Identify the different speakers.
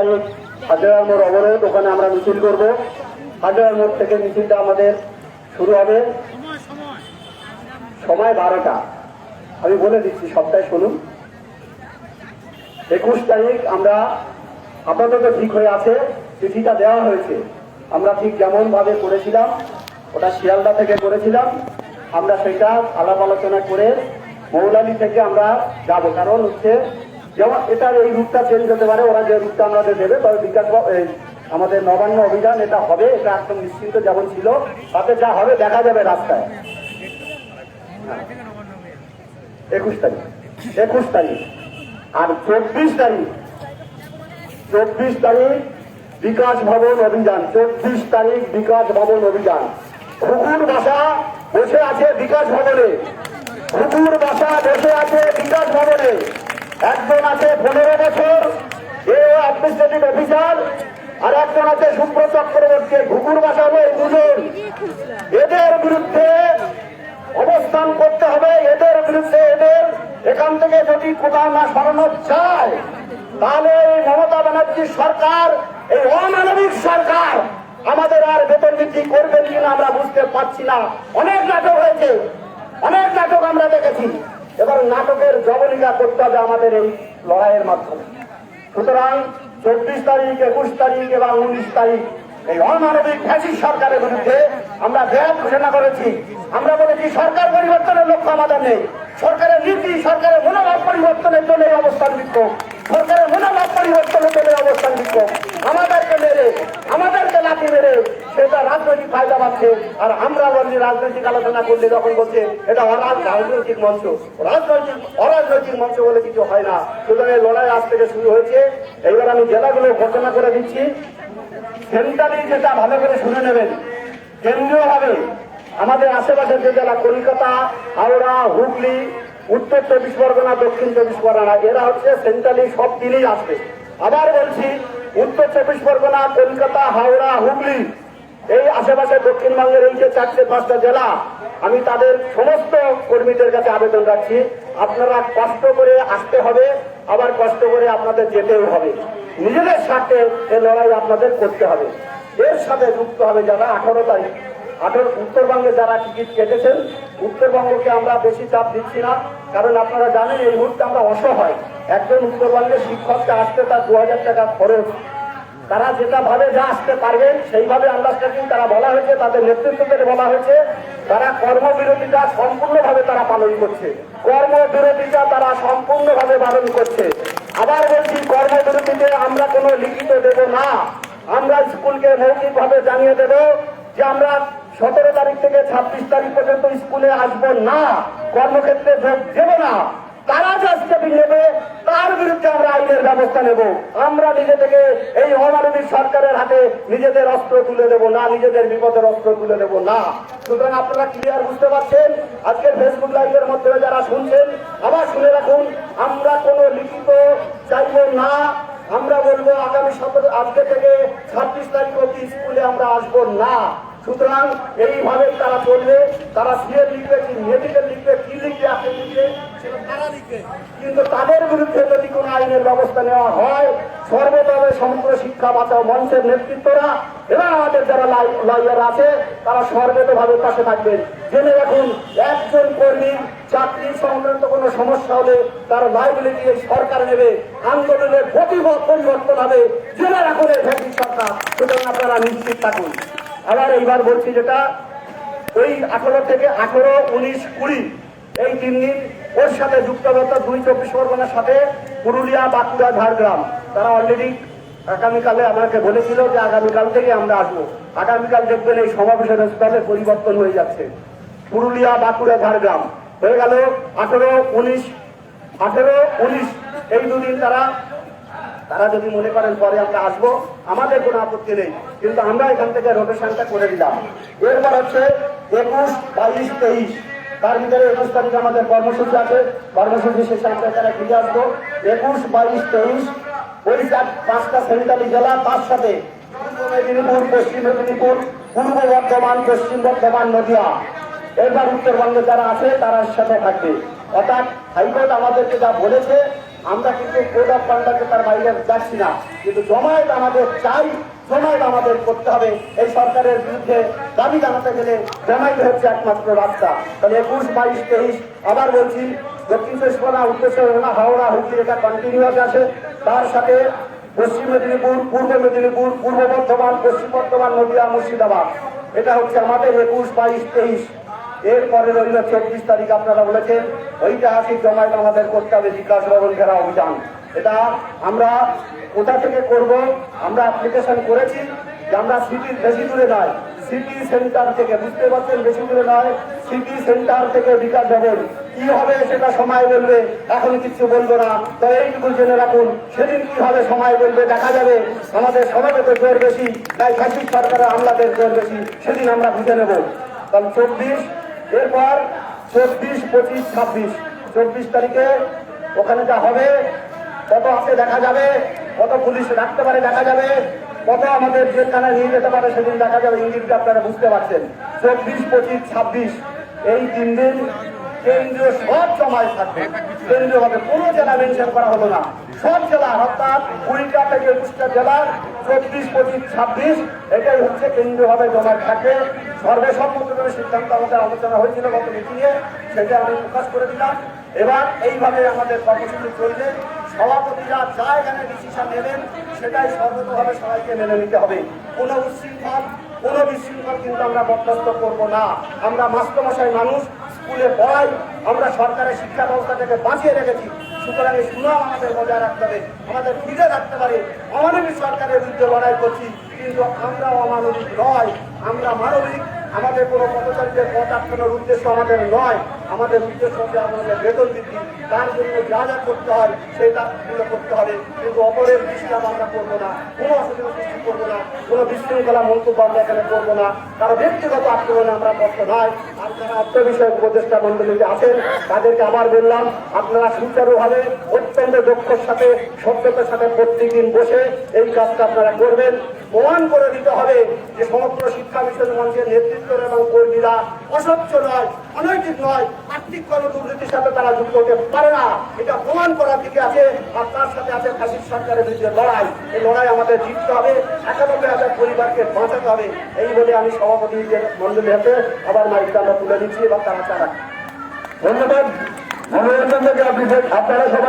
Speaker 1: তারিখ হাজার মোড় অবরোধ, ওখানে আমরা মিছিল করব। হাজার মোড় থেকে মিছিলটা আমাদের শুরু হবে। সময় বারোটা। আমি বলে দিচ্ছি, সবটাই শুনুন। একুশ তারিখ আমরা আপাতত ঠিক হয়ে আছে, চিঠিটা দেওয়া হয়েছে। আমরা ঠিক যেমন ভাবে করেছিলাম, ওটা শিয়ালদা থেকে করেছিলাম। আমরা সেটা আলাপ আলোচনা করে মৌলালি থেকে আমরা যাব। কারণ হচ্ছে যেমন এটার এই রুটটা চেঞ্জ হতে পারে, ওরা যে রুটটা আমাদের দেবে, তবে বিকাশ আমাদের নবান্ন অভিযান এটা হবে, এটা একদম নিশ্চিন্ত যেমন ছিল, তাতে যা হবে দেখা যাবে রাস্তায়। একুশ তারিখ একুশ তারিখ। আর চব্বিশ তারিখ চব্বিশ তারিখ বিকাশ ভবন অভিযান, চব্বিশ তারিখ বিকাশ ভবন অভিযান। কুকুর বাসা বসে আছে বিকাশ ভবনে। কুকুর বাসা বসে আছে বিকাশ ভবনে। একজন আছে পনেরো বছর এ অ্যাডমিনিস্ট্রেটিভ অফিসার আর একজন আছে সুব্রত চক্রবর্তী ঘুকুর বাসা হলো এই দুজন। এদের বিরুদ্ধে অবস্থান করতে হবে, এদের বিরুদ্ধে এদের এখান থেকে যদি কোথাও না সরানো চায় তাহলে এই মমতা ব্যানার্জির সরকার, এই অমানবিক সরকার আমাদের আর বেতন বৃদ্ধি করবেন কিনা আমরা বুঝতে পারছি না। অনেক নাটক হয়েছে, অনেক নাটক আমরা দেখেছি। এবার নাটকের জবনিকা করতে হবে আমাদের এই লড়াইয়ের মাধ্যমে। সুতরাং চব্বিশ তারিখ, একুশ তারিখ এবং উনিশ তারিখ এই অমানবিক ফ্যাসিস সরকারের বিরুদ্ধে আমরা ব্যাগ ঘোষণা করেছি। আমরা বলেছি, সরকার পরিবর্তনের লক্ষ্য আমাদের নেই। সরকারের নীতি, সরকারের মনোভাব পরিবর্তনের জন্য এই অবস্থান বিক্ষোভ সরকারের মনোভাব পরিবর্তনের জন্য এই অবস্থান বিক্ষোভ আমাদেরকে মেরে আমাদেরকে লাঠি মেরে সেটা রাজনৈতিক ফায়দা পাচ্ছে আর আমরা বলছি রাজনৈতিক আলোচনা করলে যখন বলছে, এটা রাজনৈতিক মঞ্চ। রাজনৈতিক অরাজনৈতিক মঞ্চ বলে কিছু হয় না। সুতরাং এই লড়াই আজ থেকে শুরু হয়েছে। এইবার আমি জেলাগুলো ঘোষণা করে দিচ্ছি। সেন্ট্রালি যেটা ভালো করে শুনে নেবেন। কেন্দ্রীয় ভাবে আমাদের আশেপাশের যে জেলা, কলকাতা, হাওড়া, হুগলি, উত্তর চব্বিশ পরগনা, দক্ষিণ চব্বিশ পরগনা, এরা হচ্ছে সেন্ট্রালি সব দিনই আসবে। আবার বলছি, উত্তর চব্বিশ পরগনা, কলকাতা, হাওড়া, হুগলি এই আশেপাশে দক্ষিণবঙ্গের এই যে চারটে, পাঁচটা জেলা, আমি তাদের সমস্ত কর্মীদের কাছে আবেদন রাখছি। আপনারা কষ্ট করে আসতে হবে, আবার কষ্ট করে আপনাদের যেতেও হবে। নিজেদের স্বার্থে এই লড়াই আপনাদের করতে হবে। এর সাথে যুক্ত হবে যারা আঠারো তারিখ। আঠারো, উত্তরবঙ্গে যারা টিকিট কেটেছেন, উত্তরবঙ্গকে আমরা বেশি চাপ দিচ্ছি না, কারণ আপনারা জানেন এই মুহূর্তে আমরা অসহায়। একজন উত্তরবঙ্গের শিক্ষককে আসতে তার দু হাজার টাকা খরচ তারা যেটা ভাবে যা আসতে পারবেন সেইভাবে আন্ডারস্ট্যান্ডিং তারা বলা হয়েছে, তাদের নেতৃত্বদের বলা হয়েছে। তারা কর্মবিরতিটা সম্পূর্ণভাবে তারা পালন করছে। কর্মবিরতিটা তারা সম্পূর্ণভাবে পালন করছে। আবার বলছি, কর্মবিরতিতে আমরা কোনো লিখিত দেব না। আমরা স্কুলকে মৌখিকভাবে জানিয়ে দেব যে আমরা সতেরো তারিখ থেকে ছাব্বিশ তারিখ পর্যন্ত স্কুলে আসব না। কর্মক্ষেত্রে যোগ দেব না। আবার শুনে রাখুন, আমরা কোনো লিখিত চাইব না। আমরা বলব, আগামী সতেরো, আজকে থেকে ছাব্বিশ তারিখ অব্দি স্কুলে আমরা আসব না। সুতরাং এইভাবে তারা চলবে। তারা সিএ লিখবে কি মেডিকেল লিখবে কিন্তু তাদের বিরুদ্ধে যদি কোনো আইনের ব্যবস্থা নেওয়া হয় সর্বতভাবে সমগ্র শিক্ষা বাঁচাও মঞ্চের নেতৃত্বরা এবং আমাদের যারা লয়ার আছে, তারা সর্বতভাবে পাশে থাকবেন। জেনে রাখুন, একজন কর্মী চাকরি সংক্রান্ত কোনো সমস্যা হলে তার লাইবিলিটি সরকার নেবে, আন্দোলনের প্রতিভা পরিবর্তন হবে। জেনে রাখুন এই ভ্যাটিক সরকার, সুতরাং আপনারা নিশ্চিত থাকুন। আবার এইবার বলছি যেটা, ওই আঠারো থেকে আঠারো, উনিশ, কুড়ি এই তিন দিন ওর সাথে যুক্তগত দুই চব্বিশ পরগনার সাথে পুরুলিয়া, বাঁকুড়া, ঝাড়গ্রাম। তারা অলরেডি আগামীকালে আমাকে বলেছিল যে আগামীকাল থেকে আমরা আসব। আগামীকাল দেখবেন এই সমাবেশের স্থলে পরিবর্তন হয়ে যাচ্ছে। পুরুলিয়া, বাঁকুড়া, ঝাড়গ্রাম। হয়ে গেল আঠেরো, উনিশ। আঠেরো, উনিশ। এই দুদিন তারা তারা যদি মনে করেন পরে আমরা আসব, আমাদের কোনো আপত্তি নেই। কিন্তু আমরা এখান থেকে রোটেশনটা করে দিলাম। এরপর হচ্ছে একুশ, বাইশ, তেইশ। তার ভিতরে একুশ তারিখ আমাদের কর্মসূচি আছে। কর্মসূচি শেষে আমরা এখানে ফিরে আসব। একুশ, বাইশ, তেইশ চার পাঁচটা সেন্ট্রালি জেলা, তার সাথে মেদিনীপুর, পশ্চিম মেদিনীপুর, পূর্ব বর্ধমান, পশ্চিম বর্ধমান, নদিয়া। এবার উত্তরবঙ্গে যারা আছে, তারা সাথে থাকবে। অর্থাৎ হাইকোর্ট আমাদেরকে যা বলেছে, আমরা কিন্তু কোড অফ কন্ডাক্টে তার বাইরে যাচ্ছি না। কিন্তু জমায়েত আমাদের চাই জমায়েত আমাদের করতে হবে। এই সরকারের বিরুদ্ধে দাবি জানাতে গেলে জমায়েত হচ্ছে একমাত্র রাস্তা। তাহলে একুশ, বাইশ, তেইশ, আবার বলছি, দক্ষিণ চব্বিশ পরগনা, উত্তর চব্বিশ হাওড়া, হুগলি, এটা কন্টিনিউয়াস আছে তার সাথে পশ্চিম মেদিনীপুর, পূর্ব মেদিনীপুর, পূর্ব বর্ধমান, পশ্চিম বর্ধমান, নদিয়া, মুর্শিদাবাদ। এটা হচ্ছে আমাদের একুশ, বাইশ, তেইশ। এরপরে রইল চব্বিশ তারিখ, আপনারা বলেছেন। ঐতিহাসিক জমায়েত আমাদের করতে হবে, বিকাশ ভবন ঘেরা অভিযান। এটা আমরা কোথা থেকে করব, আমরা অ্যাপ্লিকেশন করেছি, যে আমরা সিটির বেশি দূরে নয় সিটি সেন্টার থেকে, বুঝতে পারছেন, বেশি দূরে নয় সিটি সেন্টার থেকে বিকাশ ভবন। কি হবে সেটা সময় বলবে, এখন কিছু বলব না তো এইটুকু জেনে রাখুন, সেদিন কি হবে সময় বলবে, দেখা যাবে, আমাদের সমাজে তো জোর বেশি, তাই ফাঁসির সরকারের আমলাদের জোর বেশি, সেদিন আমরা বুঝে নেব। কারণ চব্বিশ, এরপর চব্বিশ, পঁচিশ, ছাব্বিশ, চব্বিশ তারিখে ওখানে যা হবে কত হাতে দেখা যাবে, কত পুলিশ রাখতে পারে দেখা যাবে, কত আমাদের জেলখানায় নিয়ে যেতে পারে সেদিন দেখা যাবে, ইঙ্গিতটা আপনারা বুঝতে পারছেন। চব্বিশ, পঁচিশ, ছাব্বিশ, এই তিন দিন কেন্দ্রীয় সব জমায় থাকবে। কেন্দ্রীয় ভাবে কোনো জেলা মেনশন করা হলো না। সব জেলা, অর্থাৎ কুড়িটা থেকে একুশটা জেলার চব্বিশ, পঁচিশ, ছাব্বিশ, এটাই হচ্ছে কেন্দ্রীয় ভাবে জমায় থাকে। সর্বসম্মতভাবে সিদ্ধান্ত আমাদের আলোচনা হয়েছিল গত মিটিংয়ে সেটা আমি প্রকাশ করে দিলাম। এবার এইভাবে আমাদের কর্মসূচি চলবে। সভাপতিরা যা এখানে ডিসিশন নেবেন, সেটাই সর্বতভাবে সবাইকে মেনে নিতে হবে। কোনো উচ্ছৃঙ্খল, কোনো বিশৃঙ্খল কিন্তু আমরা বরদাস্ত করব না। আমরা মাস্টারমশাই মানুষ, স্কুলে পড়াই, আমরা সরকারের শিক্ষা ব্যবস্থা থেকে বাঁচিয়ে রেখেছি। সুতরাং এই সুনাম আমাদের বজায় রাখতে হবে, আমাদের ফিরে রাখতে পারে। অমানবিক সরকারের বিরুদ্ধে লড়াই করছি, কিন্তু আমরা অমানবিক নয়, আমরা মানবিক। আমাদের কোনো পথচারীদের পথ আটকানোর উদ্দেশ্য আমাদের নয়। আমাদের নিজের সঙ্গে আমাদের বেতন বৃদ্ধি তার জন্য যা যা করতে হয়, সেই কাজগুলো করতে হবে। কিন্তু অপরের বিশ্রাম আমরা করব না। কোনো অসুবিধা সৃষ্টি করব না। কোনো বিশৃঙ্খলা মন্তব্য আমরা এখানে করব না। কারও ব্যক্তিগত আক্রমণে আমরা পক্ষ নয় আর যারা অর্থ বিষয়ক উপদেষ্টা মন্ডলীতে আছেন, তাদেরকে আবার বললাম, আপনারা সুচারুভাবে অত্যন্ত দক্ষর সাথে সভ্যতার সাথে প্রত্যেকদিন বসে এই কাজটা আপনারা করবেন। প্রমাণ করে দিতে হবে যে সমগ্র শিক্ষা মিশন মঞ্চের নেতৃত্ব এবং কর্মীরা অস্বচ্ছ নয়, অনৈতিক নয়। আর্থিক করে দুর্নীতির সাথে তারা যুক্ত হতে পারে না। এটা প্রমাণ করার দিকে আছে আর তার সাথে আছে ফাঁসির সরকারের বিরুদ্ধে লড়াই। এই লড়াই আমাদের জিততে হবে, একানব্বই হাজার পরিবারকে বাঁচাতে হবে। এই বলে আমি সভাপতি মন্ডলী হাতে আবার মাইকটা আমরা তুলে দিচ্ছি এবং তারা তারা ধন্যবাদ। আপনারা সবাই